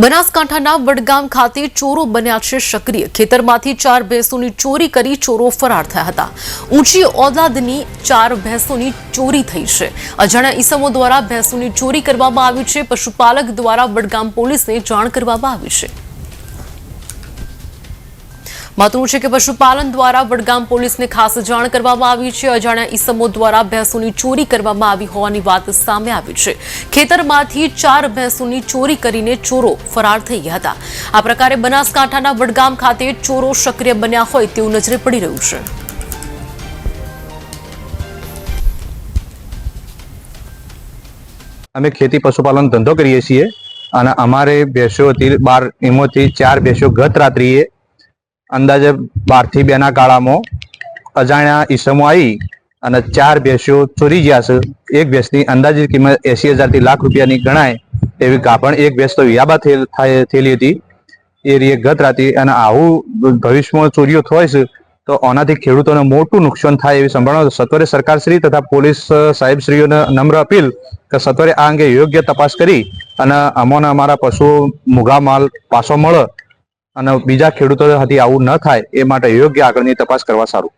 બનાસકાંઠાના વડગામ ખાતે ચોરો બન્યા છે સક્રિય. ખેતરમાંથી ચાર ભેંસોની ચોરી કરી ચોરો ફરાર થયા હતા. ઊંચી ઓલાદની ચાર ભેંસોની ચોરી થઈ છે. અજાણ્યા ઈસમો દ્વારા ભેંસોની ચોરી કરવામાં આવી છે. પશુપાલક દ્વારા વડગામ પોલીસને જાણ કરવામાં આવી છે. મહત્વનું છે કે પશુપાલન દ્વારા વડગામ પોલીસને ખાસ જાણ કરવામાં આવી છે. અજાણ્યા ઈસમો દ્વારા ભેંસોની ચોરી કરવામાં આવી હોવાની વાત સામે આવી છે. ખેતરમાંથી ચાર ભેંસોની ચોરી કરીને ચોરો ફરાર થઈ ગયા હતા. આ પ્રકારે બનાસકાંઠાના વડગામ ખાતે ચોરો સક્રિય બન્યા હોય તેવું નજરે પડી રહ્યું છે. અમે ખેતી પશુપાલન ધંધો કરીએ છીએ અને અમારે ભેંસો બાર, એમાંથી ચાર ભેંસો ગત રાત્રિએ અંદાજે બારથી બે ના ગાળામાં અજાણ્યા ઈસમો આવી અને ચાર ભેંસીઓ ચોરી ગયા છે. એક ભેંસની અંદાજિત કિંમત એસી હજારથી લાખ રૂપિયાની ગણાય એવી કાપણ એક ભેંસ તો વ્યાબા થયેલ- થાય- થયેલી હતી. એ રીએ ગત રાતે અને આવું ભવિષ્યમાં ચોરીઓ થાય છે તો આનાથી ખેડૂતોને મોટું નુકસાન થાય એવી સંભાવના સત્વરે સરકારશ્રી તથા પોલીસ સાહેબશ્રીઓને નમ્ર અપીલ કે સત્વરે આ અંગે યોગ્ય તપાસ કરી અને અમોને અમારા પશુઓ મુઘા માલ પાછો મળે અને બીજા ખેડૂતો હતી આવું ન થાય એ માટે યોગ્ય આગળની તપાસ કરવા સારું.